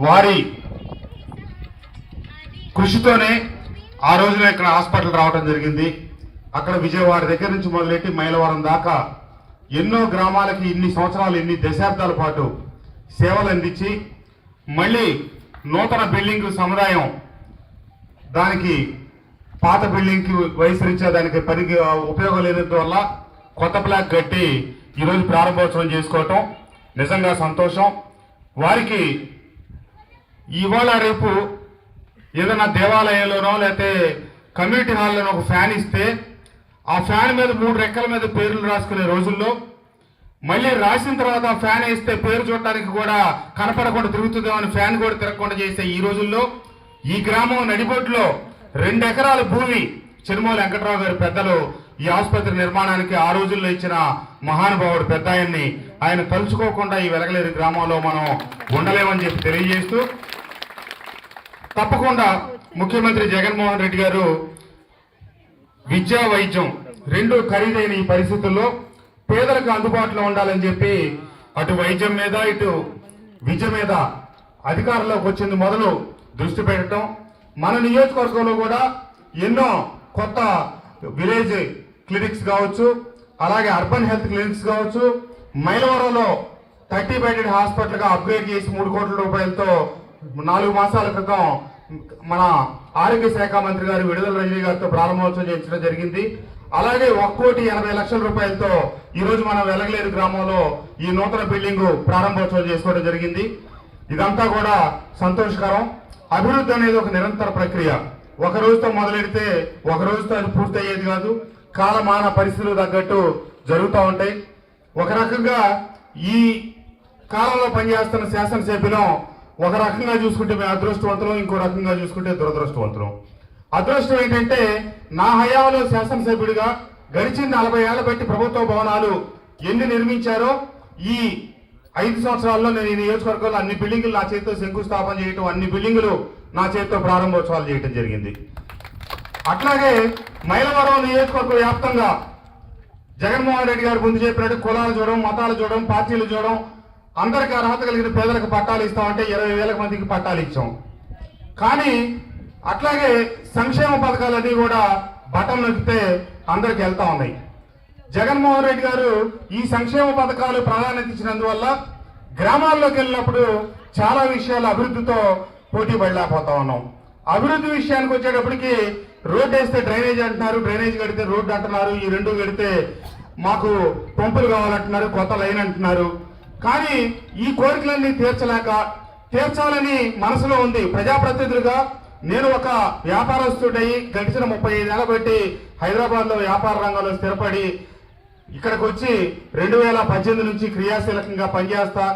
వారి కృషితోనే ఆ రోజున ఇక్కడ హాస్పిటల్ రావడం జరిగింది. అక్కడ విజయవాడ దగ్గర నుంచి మొదలెట్టి మైలవరం దాకా ఎన్నో గ్రామాలకి ఇన్ని సంవత్సరాలు ఇన్ని దశాబ్దాల పాటు సేవలు అందించి మళ్ళీ నూతన బిల్డింగ్ సముదాయం దానికి పాత బిల్డింగ్కి వయసు దానికి పనికి ఉపయోగం లేనందువల్ల కొత్త బ్లాక్ కట్టి ఈరోజు ప్రారంభోత్సవం చేసుకోవటం నిజంగా సంతోషం. వారికి ఇవాళ రేపు ఏదైనా దేవాలయంలోనో లేకపోతే కమ్యూనిటీ హాల్లోనో ఒక ఫ్యాన్ ఇస్తే ఆ ఫ్యాన్ మీద మూడు రెక్కల మీద పేర్లు రాసుకునే రోజుల్లో మళ్ళీ రాసిన తర్వాత ఫ్యాన్ వేస్తే పేరు చూడటానికి కూడా కనపడకుండా తిరుగుతుందో అని ఫ్యాన్ కూడా తిరగకుండా చేసే ఈ రోజుల్లో ఈ గ్రామం నడిబొడ్లో రెండు ఎకరాల భూమి చిరుమల వెంకట్రావు గారి పెద్దలు ఈ ఆసుపత్రి నిర్మాణానికి ఆ రోజుల్లో ఇచ్చిన మహానుభావుడు పెద్ద ఆయన్ని ఆయన తలుచుకోకుండా ఈ వెలగలేరు గ్రామంలో మనం ఉండలేమని చెప్పి తెలియజేస్తూ తప్పకుండా ముఖ్యమంత్రి జగన్మోహన్ రెడ్డి గారు విద్యా వైద్యం రెండు ఖరీదైన ఈ పరిస్థితుల్లో పేదలకు అందుబాటులో ఉండాలని చెప్పి అటు వైద్యం మీద ఇటు విద్య మీద అధికారంలోకి వచ్చింది మొదలు దృష్టి పెట్టడం. మన నియోజకవర్గంలో కూడా ఎన్నో కొత్త విలేజ్ క్లినిక్స్ కావచ్చు అలాగే అర్బన్ హెల్త్ క్లినిక్స్ కావచ్చు మైలవరంలో థర్టీ బెడెడ్ హాస్పిటల్గా అప్గ్రేడ్ చేసి మూడు కోట్ల రూపాయలతో నాలుగు మాసాల క్రితం మన ఆరోగ్య శాఖ మంత్రి గారు విడుదల రజనీ గారితో ప్రారంభోత్సవం చేయించడం జరిగింది. అలాగే ఒక కోటి ఎనభై లక్షల రూపాయలతో ఈ రోజు మనం వెలగలేరు గ్రామంలో ఈ నూతన బిల్డింగ్ ప్రారంభోత్సవం చేసుకోవడం జరిగింది. ఇదంతా కూడా సంతోషకరం. అభివృద్ధి అనేది ఒక నిరంతర ప్రక్రియ. ఒక రోజుతో మొదలెడితే ఒక రోజుతో అది పూర్తయ్యేది కాదు. కాలమాన పరిస్థితులు తగ్గట్టు జరుగుతూ ఉంటాయి. ఒక రకంగా ఈ కాలంలో పనిచేస్తున్న శాసనసభ్యులం ఒక రకంగా చూసుకుంటే మేము అదృష్టవంతులం ఇంకో రకంగా చూసుకుంటే దురదృష్టవంతులం. అదృష్టం ఏంటంటే నా హయాంలో శాసనసభ్యుడిగా గడిచిన నలభై ఏళ్ళ బట్టి ప్రభుత్వ భవనాలు ఎన్ని నిర్మించారో ఈ ఐదు సంవత్సరాల్లో నేను ఈ నియోజకవర్గంలో అన్ని బిల్డింగులు నా చేతితో శంకుస్థాపన చేయటం అన్ని బిల్డింగులు నా చేతితో ప్రారంభోత్సవాలు చేయటం జరిగింది. అట్లాగే మైలవరం నియోజకవర్గ వ్యాప్తంగా జగన్మోహన్ రెడ్డి గారు ముందు చెప్పినట్టు కులాలు చూడడం మతాలు చూడడం పార్టీలు చూడడం అందరికి అర్హత కలిగిన పేదలకు పట్టాలు ఇస్తామంటే ఇరవై వేల మందికి పట్టాలు ఇచ్చాం. కానీ అట్లాగే సంక్షేమ పథకాలన్నీ కూడా బటన్ నొక్కితే అందరికి వెళ్తా ఉన్నాయి. జగన్మోహన్ రెడ్డి గారు ఈ సంక్షేమ పథకాలు ప్రాధాన్యత ఇచ్చినందువల్ల గ్రామాల్లోకి వెళ్ళినప్పుడు చాలా విషయాలు అభివృద్ధితో పోటీ పడలేకపోతా ఉన్నాం. అభివృద్ధి విషయానికి వచ్చేటప్పటికి రోడ్ వేస్తే డ్రైనేజ్ అంటున్నారు డ్రైనేజ్ కడితే రోడ్డు అంటున్నారు ఈ రెండు కడితే మాకు పంపులు కావాలంటున్నారు కొత్త లైన్ అంటున్నారు. కానీ ఈ కోరికలన్నీ తీర్చలేక తీర్చాలని మనసులో ఉంది. ప్రజాప్రతినిధులుగా నేను ఒక వ్యాపారస్తుడై గడిచిన ముప్పై ఐదేళ్ళ బట్టి హైదరాబాద్లో వ్యాపార రంగంలో స్థిరపడి ఇక్కడికి వచ్చి రెండు వేల పద్దెనిమిది నుంచి క్రియాశీలకంగా పనిచేస్తా.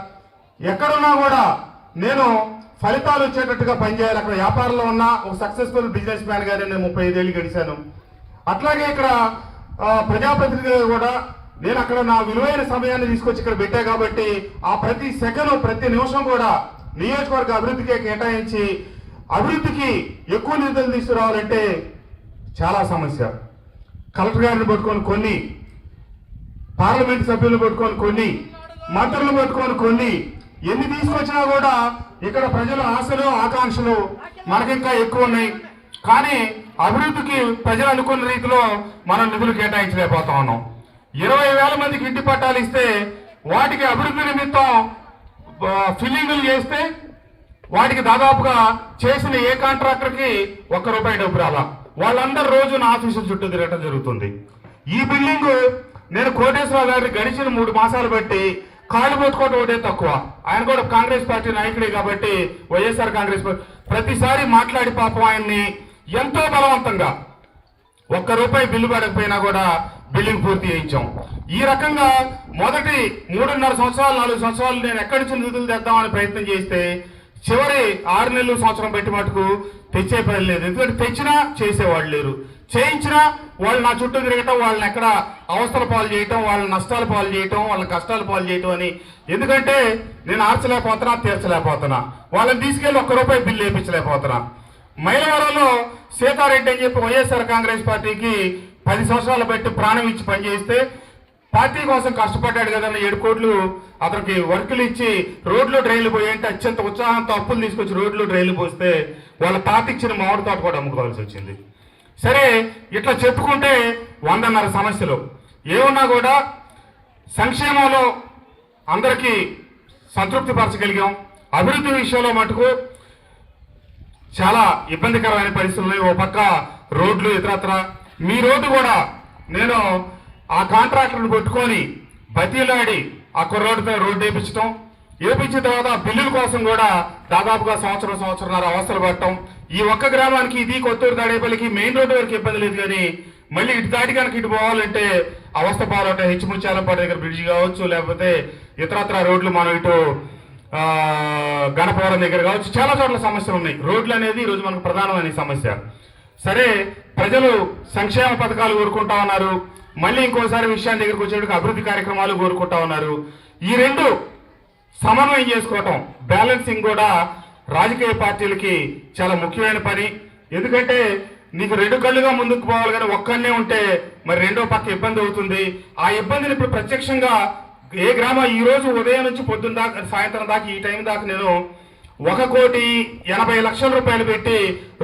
ఎక్కడున్నా కూడా నేను ఫలితాలు వచ్చేటట్టుగా పనిచేయాలి. అక్కడ వ్యాపారంలో ఉన్న ఒక సక్సెస్ఫుల్ బిజినెస్ మ్యాన్ గానే నేను ముప్పై ఐదేళ్ళు గడిచాను. అట్లాగే ఇక్కడ ఆ, ప్రజాప్రతినిధిగా కూడా నేను అక్కడ నా విలువైన సమయాన్ని తీసుకొచ్చి ఇక్కడ పెట్టా కాబట్టి ఆ ప్రతి సెకండ్ ప్రతి నిమిషం కూడా నియోజకవర్గ అభివృద్ధికే కేటాయించి అభివృద్ధికి ఎక్కువ నిధులు తీసుకురావాలంటే చాలా సమస్య. కలెక్టర్ గారిని పట్టుకొని కొన్ని పార్లమెంట్ సభ్యులు పట్టుకొని కొన్ని మంత్రులు పట్టుకొని కొన్ని ఎన్ని తీసుకొచ్చినా కూడా ఇక్కడ ప్రజల ఆశలు ఆకాంక్షలు మనకింకా ఎక్కువ ఉన్నాయి. కానీ అభివృద్ధికి ప్రజలు అనుకున్న రీతిలో మనం నిధులు కేటాయించలేకపోతా ఉన్నాం. ఇరవై వేల మందికి ఇంటి పట్టాలు ఇస్తే వాటికి అభివృద్ధి నిమిత్తం ఫిల్లింగులు చేస్తే వాటికి దాదాపుగా చేసిన ఏ కాంట్రాక్టర్కి ఒక్క రూపాయి డబ్బు రాలా. వాళ్ళందరూ రోజు నా ఆఫీసుల చుట్టూ తిరగటం జరుగుతుంది. ఈ బిల్డింగ్ నేను కోటేశ్వరరావు గారిని గడిచిన మూడు మాసాలు బట్టి కాలు పోతుకోవడం ఒకటే తక్కువ. ఆయన కూడా కాంగ్రెస్ పార్టీ నాయకుడే కాబట్టి వైఎస్ఆర్ కాంగ్రెస్ పార్టీ ప్రతిసారి మాట్లాడి పాపం ఆయన్ని ఎంతో బలవంతంగా ఒక్క రూపాయి బిల్లు పడకపోయినా కూడా బిల్డింగ్ పూర్తి చేయించాం. ఈ రకంగా మొదటి మూడున్నర సంవత్సరాలు నాలుగు సంవత్సరాలు నేను ఎక్కడి నుంచి నిధులు తెద్దామని ప్రయత్నం చేస్తే చివరి ఆరు నెలలు సంవత్సరం పెట్టి మటుకు తెచ్చే పని లేదు. ఎందుకంటే తెచ్చినా చేసేవాళ్ళు లేరు. చేయించినా వాళ్ళు నా చుట్టూ తిరగటం వాళ్ళని ఎక్కడ అవస్థల పాలు చేయటం వాళ్ళ నష్టాలు పాలు చేయటం వాళ్ళ కష్టాలు పాలు చేయటం అని. ఎందుకంటే నేను ఆర్చలేకపోతున్నా తీర్చలేకపోతున్నా. వాళ్ళని తీసుకెళ్ళి ఒక్క రూపాయి బిల్లు వేయించలేకపోతున్నా. మైలవరంలో సీతారెడ్డి అని చెప్పి వైఎస్ఆర్ కాంగ్రెస్ పార్టీకి పది సంవత్సరాలు బట్టి ప్రాణం ఇచ్చి పనిచేస్తే పార్టీ కోసం కష్టపడ్డాడు కదన్న ఏడు కోట్లు. అతనికి వర్కులు ఇచ్చి రోడ్లు డ్రైన్లు పోయంటే అత్యంత ఉత్సాహంతో అప్పులు తీసుకొచ్చి రోడ్లు డ్రైన్లు పోస్తే వాళ్ళ పార్టీ ఇచ్చిన మామిడి తోట కూడా అమ్ముకోవాల్సి వచ్చింది. సరే ఇట్లా చెప్పుకుంటే వందన్నర సమస్యలు. ఏమున్నా కూడా సంక్షేమంలో అందరికీ సంతృప్తి పరచగలిగాం. అభివృద్ధి విషయంలో మటుకు చాలా ఇబ్బందికరమైన పరిస్థితులు ఓ పక్క రోడ్లు ఇతరత్ర. మీ రోడ్డు కూడా నేను ఆ కాంట్రాక్టర్ని పెట్టుకొని బతీలాడి ఆ కుర్రోడ్డుతో రోడ్డు వేయించడం వేయించిన తర్వాత బిల్లుల కోసం కూడా దాదాపుగా సంవత్సరం సంవత్సరంన్నర అవస్థలు పడటం. ఈ ఒక్క గ్రామానికి ఇది కొత్తూరు తాడేపల్లికి మెయిన్ రోడ్డు వరకు ఇబ్బంది లేదు కానీ మళ్ళీ ఇటు దాటి కనుక ఇటు పోవాలంటే అవస్థ పాలంటే హెచ్చిముచ్చాలపాటి దగ్గర బ్రిడ్జ్ కావచ్చు లేకపోతే ఇతరత్ర రోడ్లు మనం ఇటు గణపవరం దగ్గర కావచ్చు చాలా చోట్ల సమస్యలు ఉన్నాయి. రోడ్లు అనేది ఈరోజు మనకు ప్రధానమైన సమస్య. సరే ప్రజలు సంక్షేమ పథకాలు కోరుకుంటా ఉన్నారు. మళ్ళీ ఇంకోసారి విషయాన్ని దగ్గరకు వచ్చేటప్పుడు అభివృద్ధి కార్యక్రమాలు కోరుకుంటా ఉన్నారు. ఈ రెండు సమన్వయం చేసుకోవటం బ్యాలెన్సింగ్ కూడా రాజకీయ పార్టీలకి చాలా ముఖ్యమైన పని. ఎందుకంటే నీకు రెండు కళ్ళుగా ముందుకు పోవాలి కానీ ఒక్కనే ఉంటే మరి రెండో పక్క ఇబ్బంది అవుతుంది. ఆ ఇబ్బందిని ఇప్పుడు ప్రత్యక్షంగా ఏ గ్రామం ఈ రోజు ఉదయం నుంచి పొద్దున్న దాకా సాయంత్రం దాకా ఈ టైం దాకా నేను ఒక కోటి ఎనభై లక్షల రూపాయలు పెట్టి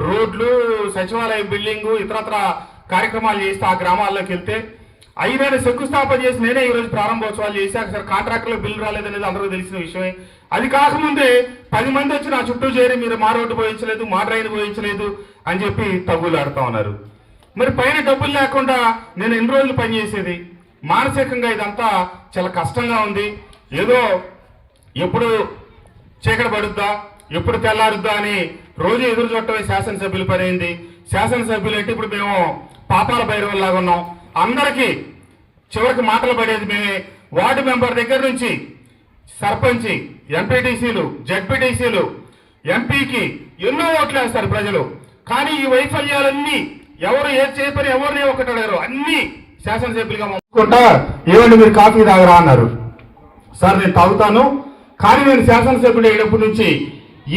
రోడ్లు సచివాలయం బిల్డింగ్ ఇతరత్ర కార్యక్రమాలు చేస్తే ఆ గ్రామాల్లోకి వెళ్తే ఐదేళ్ళు శంకుస్థాపన చేసి నేనే ఈ రోజు ప్రారంభోత్సవాలు చేశాక సార్ కాంట్రాక్టులో బిల్లు రాలేదనేది అందరికీ తెలిసిన విషయమే. అది కాకముందే పది మంది వచ్చి నా చుట్టూ చేరి మీరు మా రోడ్డు పోయించలేదు మా డ్రైన్ పోయించలేదు అని చెప్పి తగ్గులాడుతా ఉన్నారు. మరి పైన డబ్బులు లేకుండా నేను ఎన్ని రోజులు పనిచేసేది? మానసికంగా ఇదంతా చాలా కష్టంగా ఉంది. ఏదో ఎప్పుడు చీకటి పడుద్దా ఎప్పుడు తెల్లారుద్దా అని రోజు ఎదురు చూడటమే శాసనసభ్యులు పని శాసనసభ్యులు అంటే ఇప్పుడు మేము పాపాల భైరవుల్లాగా ఉన్నాం. అందరికీ చివరికి మాటలు పడేది మేమే. వార్డు మెంబర్ దగ్గర నుంచి సర్పంచి ఎంపీటీసీలు జడ్పీటీసీలు ఎంపీకి ఎన్నో ఓట్లు వేస్తారు ప్రజలు. కానీ ఈ వైఫల్యాలన్నీ ఎవరు ఏది చేయపని ఎవరిని ఒకటి అడగరు. అన్నీ శాసనసభ్యులుగా మొక్కుకుంటా ఏమండి మీరు కాఫీ తాగరా అన్నారు. సార్ నేను తాగుతాను కానీ నేను శాసనసభ్యుడు అయినప్పటి నుంచి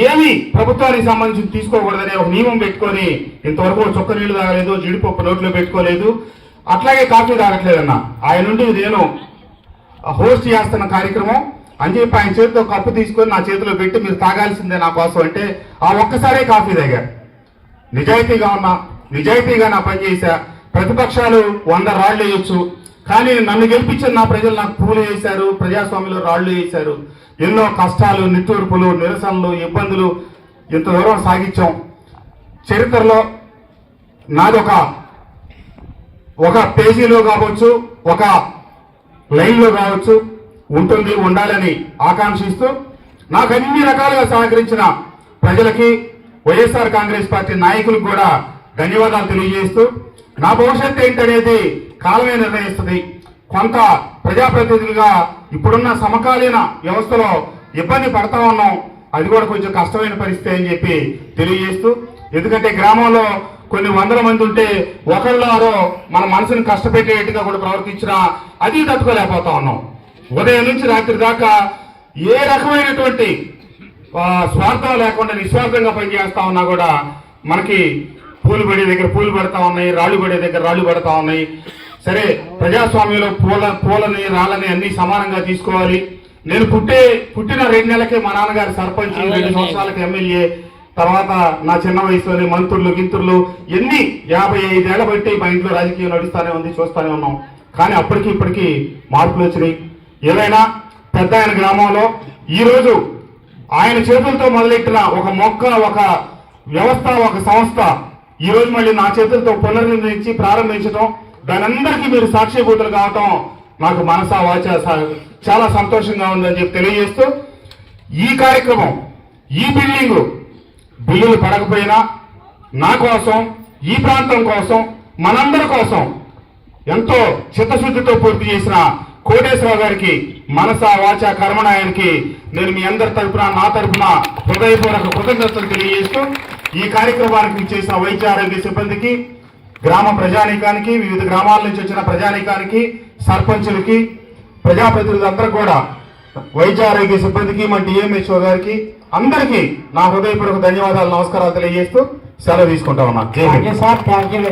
ఏమి ప్రభుత్వానికి సంబంధించి తీసుకోకూడదనే ఒక నియమం పెట్టుకొని ఇంతవరకు చుక్క నీళ్ళు తాగలేదు జీడిపప్పు నోట్లో పెట్టుకోలేదు అట్లాగే కాఫీ తాగట్లేదన్న. ఆయన నుండి నేను హోస్ట్ చేస్తున్న కార్యక్రమం అని చెప్పి ఆయన చేతితో కప్పు తీసుకొని నా చేతిలో పెట్టి మీరు తాగాల్సిందే నా కోసం అంటే ఆ ఒక్కసారే కాఫీ తాగారు నిజాయితీగా ఉన్నా నిజాయితీగా నా పని చేశా. ప్రతిపక్షాలు వంద రాళ్ళు వేయొచ్చు. కానీ నన్ను గెలిపించిన నా ప్రజలు నాకు పూలు వేశారు ప్రజాస్వామ్యంలో రాళ్ళు వేశారు. ఎన్నో కష్టాలు నిట్టూర్పులు నిరసనలు ఇబ్బందులు ఇంత దూరం సాగించాం. చరిత్రలో నాదొక ఒక పేజీలో కావచ్చు ఒక లైన్లో కావచ్చు ఉంటుంది ఉండాలని ఆకాంక్షిస్తూ నాకు అన్ని రకాలుగా సహకరించిన ప్రజలకి వైఎస్ఆర్ కాంగ్రెస్ పార్టీ నాయకులకు కూడా ధన్యవాదాలు తెలియజేస్తూ నా భవిష్యత్తు ఏంటనేది కాలమే నిర్ణయిస్తుంది. కొంత ప్రజాప్రతినిధులుగా ఇప్పుడున్న సమకాలీన వ్యవస్థలో ఇబ్బంది పడతా ఉన్నాం. అది కూడా కొంచెం కష్టమైన పరిస్థితి అని చెప్పి తెలియజేస్తూ ఎందుకంటే గ్రామంలో కొన్ని వందల మంది ఉంటే ఒకళ్ళారో మన మనసుని కష్టపెట్టేట్టుగా కూడా ప్రవర్తించినా అది తట్టుకోలేకపోతా ఉన్నాం. ఉదయం నుంచి రాత్రి దాకా ఏ రకమైనటువంటి స్వార్థం లేకుండా నిస్వార్థంగా పనిచేస్తా ఉన్నా కూడా మనకి పూలు పడే దగ్గర పూలు పడతా ఉన్నాయి రాళ్ళు పడే దగ్గర రాళ్ళు పడతా ఉన్నాయి. సరే ప్రజాస్వామ్యంలో పూల పూలని రాళ్ళని అన్ని సమానంగా తీసుకోవాలి. నేను పుట్టే పుట్టిన రెండు నెలలకే మా నాన్నగారు సర్పంచ్ రెండు సంవత్సరాలకి ఎమ్మెల్యే తర్వాత నా చిన్న వయసులోనే మంత్రులు గింతులు ఎన్ని యాభై ఐదేళ్ళ బట్టి మా ఇంట్లో రాజకీయం నడుస్తానే ఉంది చూస్తానే ఉన్నాం. కానీ అప్పటికి ఇప్పటికి మార్పులు వచ్చినాయి. ఏదైనా పెద్ద ఆయన గ్రామంలో ఈ రోజు ఆయన చేతులతో మొదలెట్టిన ఒక మొక్క ఒక వ్యవస్థ ఒక సంస్థ ఈ రోజు మళ్ళీ నా చేతులతో పునర్నిర్ణయించి ప్రారంభించడం దాని అందరికీ మీరు సాక్షిభూతులు కావటం నాకు మనసా వాచ చాలా సంతోషంగా ఉందని చెప్పి తెలియజేస్తూ ఈ కార్యక్రమం ఈ బిల్డింగ్ బిల్లులు పడకపోయినా నా కోసం ఈ ప్రాంతం కోసం మనందరి కోసం ఎంతో చిత్తశుద్ధితో పూర్తి చేసిన కోటేశ్వరరావు గారికి మనస వాచ కర్మనాయానికి నేను మీ అందరి తరఫున నా తరపున హృదయపూర్వక కృతజ్ఞతలు తెలియజేస్తూ ఈ కార్యక్రమానికి చేసిన వైద్య ఆరోగ్య సిబ్బందికి గ్రామ ప్రజానీకానికి వివిధ గ్రామాల నుంచి వచ్చిన ప్రజానీకానికి సర్పంచులకి ప్రజాప్రతినిధులందరూ కూడా వైద్య ఆరోగ్య సిబ్బందికి మా డిఎంహెచ్ఓ గారికి అందరికీ నా హృదయపూర్వక ధన్యవాదాలు నమస్కారాలు తెలియజేస్తూ సెలవు తీసుకుంటా ఉన్నా